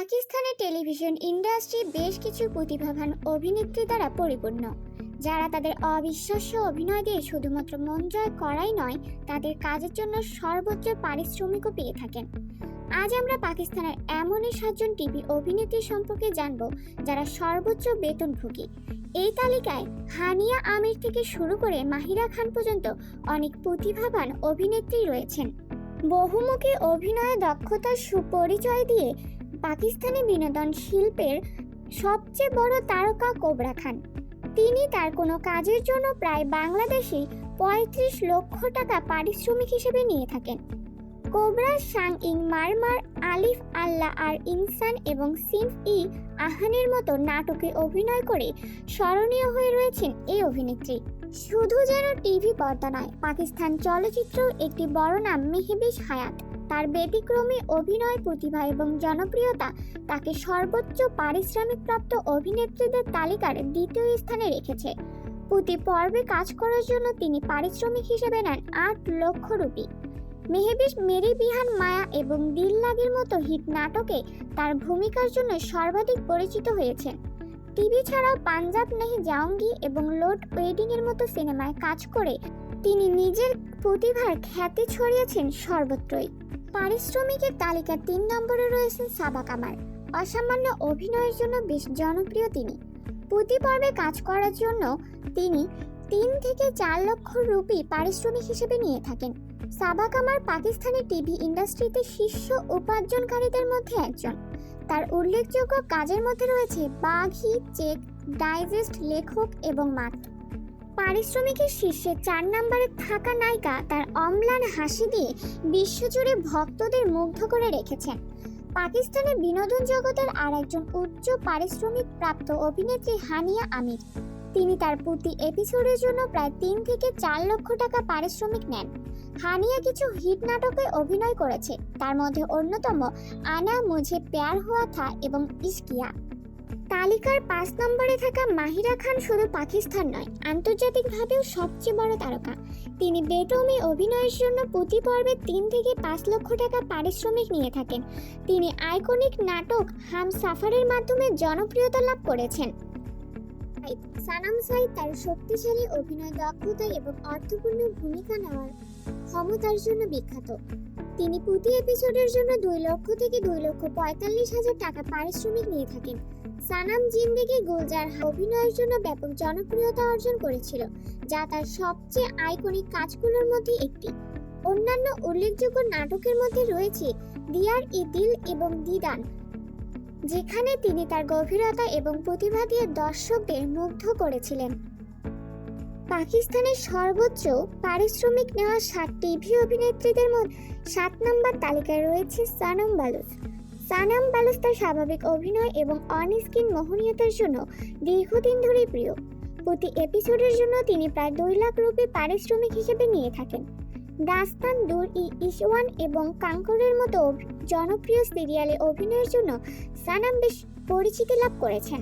পাকিস্তানের television industry বেশ কিছু প্রতিভাবান অভিনেত্রী দ্বারা পরিপূর্ণ। যারা তাদের অবিশ্বাস্য অভিনয় দিয়ে শুধুমাত্র মন জয় করাই নয়, তাদের কাজের জন্য সর্বোচ্চ পারিশ্রমিকও পেয়ে থাকেন। আজ আমরা পাকিস্তানের এমনই সাতজন টিভি অভিনেত্রী সম্পর্কে জানব, যারা সর্বোচ্চ বেতনভোগী। এই তালিকায় হানিয়া আমির থেকে শুরু করে মাহিরা খান পর্যন্ত অনেক প্রতিভাবান অভিনেত্রী রয়েছেন। বহুমুখী অভিনয়ে দক্ষতার সুপরিচয় দিয়ে পাকিস্তানি বিনোদন শিল্পের সবচেয়ে বড় তারকা কোবরা খান। তিনি তার কোনো কাজের জন্য প্রায় বাংলাদেশি পঁয়ত্রিশ লক্ষ টাকা পারিশ্রমিক হিসেবে নিয়ে থাকেন। কোবরা সাং ইং মারমার, আলিফ আল্লাহ আর ইনসান এবং সিনফ ই আহানের মতো নাটকে অভিনয় করে স্মরণীয় হয়ে রয়েছেন এই অভিনেত্রী। শুধু যেন টিভি পর্দা নয়, পাকিস্তান চলচ্চিত্র একটি বড় নাম মেহবিশ হায়াত। তার ব্যতিক্রমী অভিনয় প্রতিভা এবং জনপ্রিয়তা তাকে সর্বোচ্চ পারিশ্রমিকপ্রাপ্ত অভিনেত্রীদের তালিকার দ্বিতীয় স্থানে রেখেছে। প্রতি পর্বে কাজ করার জন্য তিনি পারিশ্রমিক হিসেবে নেন আট লক্ষ রুপি। মেহেবিশ, মেরি বিহান মায়া এবং দিল লাগের মতো হিট নাটকে তার ভূমিকার জন্য সর্বাধিক পরিচিত হয়েছেন টিভি ছাড়াও পাঞ্জাব নেহি জাউঙ্গি এবং লোড ওয়েডিং এর মতো সিনেমায় কাজ করে তিনি নিজের প্রতিভার খ্যাতি ছড়িয়েছেন সর্বত্রই। পারিশ্রমিকের তালিকা তিন নম্বরে রয়েছেন সাবা কামার অসামান্য অভিনয়ের জন্য বেশ জনপ্রিয় তিনি। প্রতি পর্বে কাজ করার জন্য তিনি তিন থেকে চার লক্ষ রুপি পারিশ্রমিক হিসেবে নিয়ে থাকেন। সাবা কামার পাকিস্তানি টিভি ইন্ডাস্ট্রিতে শীর্ষ উপার্জনকারীদের মধ্যে একজন। তার উল্লেখযোগ্য কাজের মধ্যে রয়েছে বাঘি, চেক, ডাইজেস্ট, লেখক এবং মাত পারিশ্রমিকের শীর্ষে চার নম্বরে থাকা নায়িকা তার অম্লান হাসি দিয়ে বিশ্বজুড়ে ভক্তদের মুগ্ধ করে রেখেছেন। পাকিস্তানের বিনোদন জগতের আর একজন উচ্চ পারিশ্রমিক প্রাপ্ত অভিনেত্রী হানিয়া আমির। তিনি তার প্রতি এপিসোডের জন্য প্রায় তিন থেকে চার লক্ষ টাকা পারিশ্রমিক নেন। হানিয়া কিছু হিট নাটকে অভিনয় করেছে, তার মধ্যে অন্যতম আনা মুঝে প্যার হুয়া থা এবং ইশকিয়া। তালিকার পাঁচ নম্বরে থাকা মাহিরা খান শুধু পাকিস্তান নয়, আন্তর্জাতিকভাবেও সবচেয়ে বড় তারকা। তিনি বেটমি অভিনয়ের জন্য প্রতি পর্বে তিন থেকে পাঁচ লক্ষ টাকা পারিশ্রমিক নিয়ে থাকেন। তিনি আইকনিক নাটক হাম সাফারের মাধ্যমে জনপ্রিয়তা লাভ করেছেন। সানাম সাইদ তার শক্তিশালী অভিনয় দক্ষতা এবং অর্থপূর্ণ ভূমিকা নেওয়ার ক্ষমতার জন্য বিখ্যাত। তিনি প্রতি এপিসোডের জন্য দুই লক্ষ থেকে দুই লক্ষ পঁয়তাল্লিশ হাজার টাকা পারিশ্রমিক নিয়ে থাকেন। সানাম জিন্দেগি গুলজার অভিনয়ের জন্য ব্যাপক জনপ্রিয়তা অর্জন করেছিল, যা তার সবচেয়ে আইকনিক কাজগুলোর মধ্যে একটি। অন্যান্য উল্লেখযোগ্য নাটকের মধ্যে রয়েছে দিয়ার ই দিল এবং দিদান, যেখানে তিনি তার গভীরতা এবং প্রতিভা দিয়ে দর্শকদের মুগ্ধ করেছিলেন। পাকিস্তানের সর্বোচ্চ পারিশ্রমিক নেওয়া সাত টিভি অভিনেত্রীদের মধ্যে সাত নম্বর তালিকায় রয়েছে সানম বালুস সানাম বালুস তার স্বাভাবিক অভিনয় এবং অন স্ক্রিন মোহনীয়তার জন্য দীর্ঘদিন ধরেই প্রিয়। প্রতি এপিসোডের জন্য তিনি প্রায় দুই লাখ রুপি পারিশ্রমিক হিসেবে নিয়ে থাকেন। দাস্তান দূর ই ইসওয়ান এবং কাঙ্করের মতো জনপ্রিয় সিরিয়ালে অভিনয়ের জন্য সানাম বেশ পরিচিতি লাভ করেছেন।